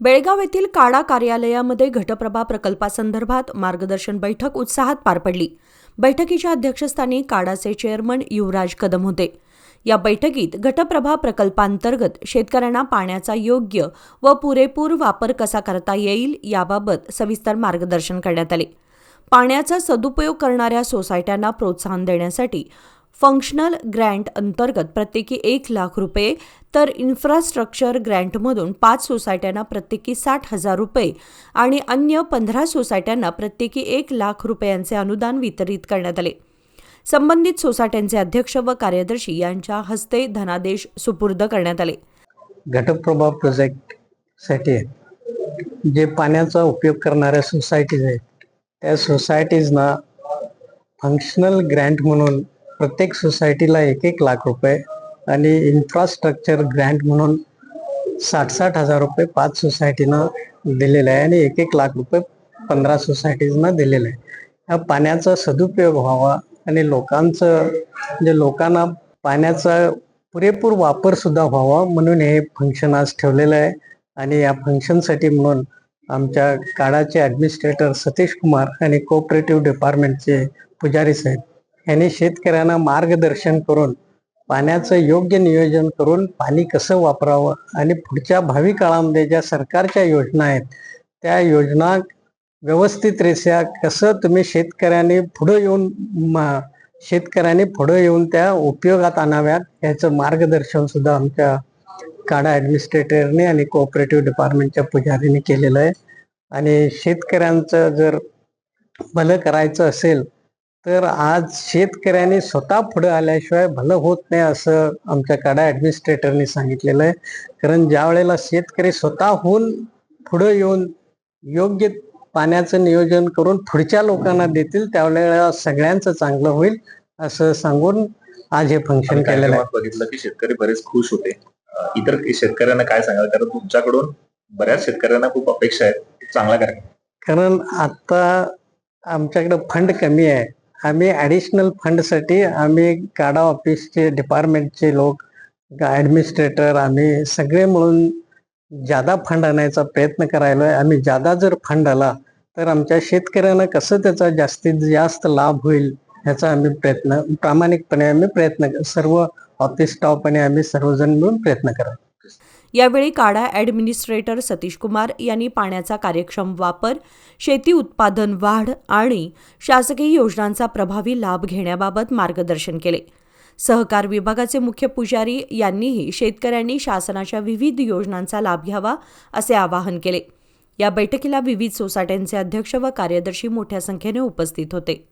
बेळगाव येथील काडा कार्यालयामध्ये घटप्रभा प्रकल्पासंदर्भात मार्गदर्शन बैठक उत्साहात पार पडली. बैठकीच्या अध्यक्षस्थानी काडाचे चेअरमन युवराज कदम होते. या बैठकीत घटप्रभा प्रकल्पांतर्गत शेतकऱ्यांना पाण्याचा योग्य व पुरेपूर वापर कसा करता येईल याबाबत सविस्तर मार्गदर्शन करण्यात आले. पाण्याचा सदुपयोग करणाऱ्या सोसायट्यांना प्रोत्साहन देण्यासाठी फंक्शनल ग्रँट अंतर्गत प्रत्येकी एक लाख रुपये तर इन्फ्रास्ट्रक्चर ग्रँटमधून पाच सोसायट्यांना प्रत्येकी साठ हजार रुपये आणि अन्य पंधरा सोसायट्यांना प्रत्येकी एक लाख रुपयांचे अनुदान वितरित करण्यात आले. संबंधित सोसायट्यांचे अध्यक्ष व कार्यदर्शी यांच्या हस्ते धनादेश सुपूर्द करण्यात आले. घटप्रभा प्रोजेक्टसाठी जे पाण्याचा उपयोग करणाऱ्या सोसायटीज आहेत त्या सोसायटीजना फंक्शनल ग्रँट म्हणून प्रत्येक सोसायटीला एक एक लाख रुपये आणि इन्फ्रास्ट्रक्चर ग्रँट म्हणून साठ साठ हजार रुपये पाच सोसायटीनं दिलेलं आहे आणि एक एक लाख रुपये पंधरा सोसायटीजनं दिलेलं आहे. ह्या पाण्याचा सदुपयोग व्हावा आणि लोकांचं म्हणजे लोकांना पाण्याचा पुरेपूर वापर सुद्धा व्हावा म्हणून हे फंक्शन आज ठेवलेलं आहे. आणि या फंक्शनसाठी म्हणून आमच्या काळाचे ॲडमिनिस्ट्रेटर सतीश कुमार आणि कोऑपरेटिव्ह डिपार्टमेंटचे पुजारी साहेब यांनी शेतकऱ्यांना मार्गदर्शन करून पाण्याचं योग्य नियोजन करून पाणी कसं वापरावं आणि पुढच्या भावी काळामध्ये ज्या सरकारच्या योजना आहेत त्या योजना व्यवस्थितरित्या कसं तुम्ही शेतकऱ्यांनी पुढं येऊन म- शेतकऱ्यांनी पुढं येऊन त्या उपयोगात आणाव्यात याचं मार्गदर्शन सुद्धा आमच्या काडा ॲडमिनिस्ट्रेटरने आणि कोऑपरेटिव्ह डिपार्टमेंटच्या पुजारीने केलेलं आहे. आणि शेतकऱ्यांचं जर भलं करायचं असेल तर आज शेतकऱ्यांनी स्वतः पुढे आल्याशिवाय भलं होत नाही असं आमच्या काडा ॲडमिनिस्ट्रेटरने सांगितलेलं आहे. कारण ज्या वेळेला शेतकरी स्वतःहून पुढे येऊन योग्य पाण्याचं नियोजन करून पुढच्या लोकांना देतील त्यावेळेला सगळ्यांचं चांगलं होईल असं सांगून आज हे फंक्शन केलेलं आहे. बघितलं की शेतकरी बरेच खुश होते. इतर शेतकऱ्यांना काय सांगाल? कारण तुमच्याकडून बऱ्याच शेतकऱ्यांना खूप अपेक्षा आहेत. चांगला कारण आता आमच्याकडे फंड कमी आहे. आम्ही ॲडिशनल फंडसाठी आम्ही काडा ऑफिसचे डिपार्टमेंटचे लोक ॲडमिनिस्ट्रेटर आम्ही सगळे मिळून जादा फंड आणायचा प्रयत्न करायला आहे आम्ही जादा जर फंड आला तर आमच्या शेतकऱ्यांना कसं त्याचा जास्तीत जास्त लाभ होईल ह्याचा आम्ही प्रयत्न प्रामाणिकपणे आम्ही प्रयत्न सर्व ऑफिस स्टाफ आणि आम्ही सर्वजण मिळून प्रयत्न करा यावेळी काडा ॲडमिनिस्ट्रेटर सतीश कुमार यांनी पाण्याचा कार्यक्षम वापर शेती उत्पादन वाढ आणि शासकीय योजनांचा प्रभावी लाभ घेण्याबाबत मार्गदर्शन केले. सहकार विभागाचे मुख्य पुजारी यांनीही शेतकऱ्यांनी शासनाच्या विविध योजनांचा लाभ घ्यावा असे आवाहन केले. या बैठकीला विविध सोसायट्यांचे अध्यक्ष व कार्यदर्शी मोठ्या संख्येने उपस्थित होते.